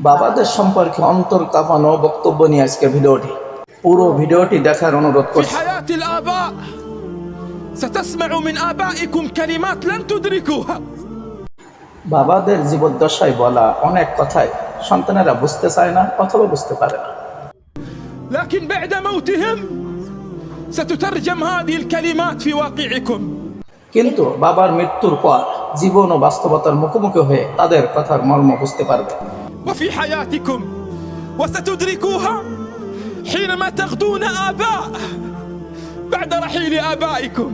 বাবাদের সম্পর্কে অন্তর কাঁপানো বক্তব্য নিয়ে আজকের ভিডিওটি পুরো ভিডিওটি দেখার অনুরোধ في করছি حياة الآباء ستسمع من آبائكم كلمات لن تدركوها বাবাদের জীবদ্দশায় বলা অনেক কথাই সন্তানেরা বুঝতে চায় না অথবা বুঝতে পারে না لكن بعد موتهم ستترجم هذه الكلمات في واقعكم কিন্তু বাবার মৃত্যুর পর জীবন ও বাস্তবতার মুখোমুখি হয়ে তাদের কথার মর্ম বুঝতে পারবে وفي حياتكم وستدركوها حينما تغدون آباء بعد رحيل آبائكم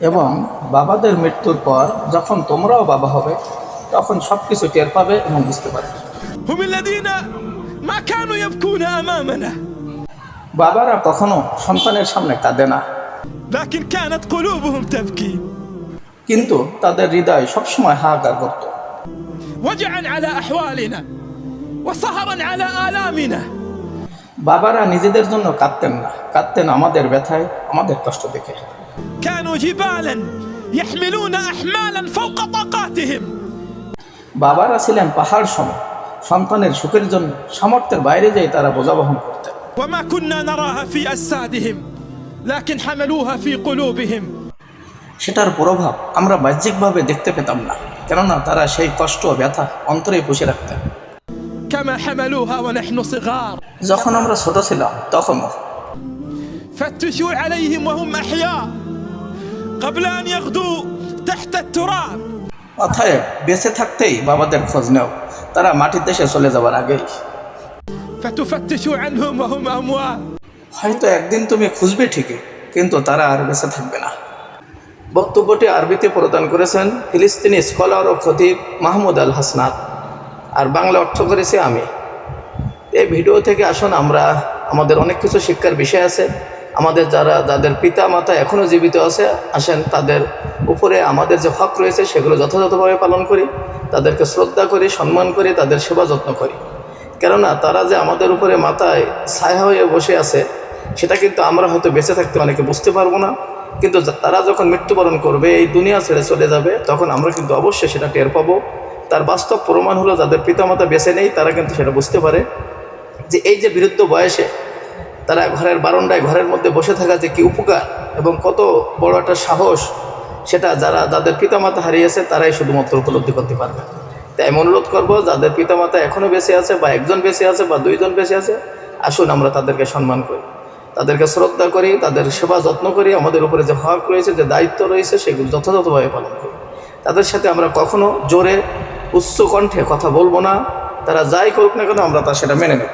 এবং বাবাদের মৃত্যুর পর যখন তোমরাও বাবা হবে তখন সব কিছু টের পাবে এবং বুঝতে পারবে هم الذين ما كانوا يبكون أمامنا বাবারা কখনো সন্তানের সামনে কাঁদে না لكن كانت قلوبهم تبكي কিন্তু তাদের হৃদয় সবসময় হাহাকার করত وجعا على أحوالنا وسهرا على آلامنا বাবারা নিজেদের জন্য কাঁদতেন না কাঁদতেন আমাদের ব্যথায় আমাদের কষ্ট দেখে كانوا جبالا يحملون أحمالا فوق طاقاتهم বাবারা ছিলেন পাহাড় সম সন্তানের সুখের জন্য সামর্থ্যের বাইরে যেয়ে তারা বোঝা বহন করতেন وما كنا نراها في أجسادهم لكن حملوها في قلوبهم সেটার প্রভাব আমরা বাহ্যিকভাবে দেখতে পেতাম না কেননা তারা সেই কষ্ট ও ব্যথা অন্তরে পুষে রাখতেন كما حملوها ونحن صغار যখন আমরা ছোট ছিলাম তখনও فتشوا عليهم وهم أحياء قبل أن يغدوا تحت التراب অতএব বেঁচে থাকতেই বাবাদের খোঁজ নেও তারা মাটির দেশে চলে যাবার আগেই فتفتشوا عنهم وهم أموات হয়তো একদিন তুমি খুঁজবে ঠিকই কিন্তু তারা আর বেঁচে থাকবে না বক্তব্যটি আরবিতে প্রদান করেছেন ফিলিস্তিনি স্কলার ও খতিব মাহমুদ আল হাসনাত। আর বাংলা অর্থ করেছি আমি। এই ভিডিও থেকে আসুন আমরা আমাদের অনেক কিছু শিক্ষার বিষয় আছে। আমাদের যারা, যাদের পিতা মাতা এখনও জীবিত আছে, আসেন তাদের উপরে আমাদের যে হক রয়েছে সেগুলো যথাযথভাবে পালন করি। তাদেরকে শ্রদ্ধা করি, সম্মান করি, তাদের সেবা যত্ন করি। কেননা তারা যে আমাদের উপরে মাথায় ছায়া হয়ে বসে আছে, সেটা কিন্তু আমরা হয়তো বেঁচে থাকতে অনেকে বুঝতে পারব না। কিন্তু তারা যখন মৃত্যুবরণ করবে, এই দুনিয়া ছেড়ে চলে যাবে, তখন আমরা কিন্তু অবশ্যই সেটা টের পাবো। তার বাস্তব প্রমাণ হলো, যাদের পিতামাতা বেছে নেই, তারা কিন্তু সেটা বুঝতে পারে যে এই যে বিরুদ্ধ বয়সে তারা ঘরের বারান্দায়, ঘরের মধ্যে বসে থাকা যে কি উপকার এবং কত বড় একটা সাহস, সেটা যারা, যাদের পিতামাতা হারিয়েছে, তারাই শুধুমাত্র উপলব্ধি করতে পারবে। তাই আমি অনুরোধ করব, যাদের পিতামাতা এখনও বেঁচে আছে বা একজন বেঁচে আছে বা দুইজন বেঁচে আছে, আসুন আমরা তাদেরকে সম্মান করি। তাদেরকে শ্রদ্ধা করি, তাদের সেবা যত্ন করি, আমাদের উপরে যে হক রয়েছে, যে দায়িত্ব রয়েছে, সেগুলো যথাযথভাবে পালন করি। তাদের সাথে আমরা কখনো জোরে, উচ্চ কণ্ঠে কথা বলব না। তারা যাই করুক না কেন, আমরা তা সেটা মেনে নেব।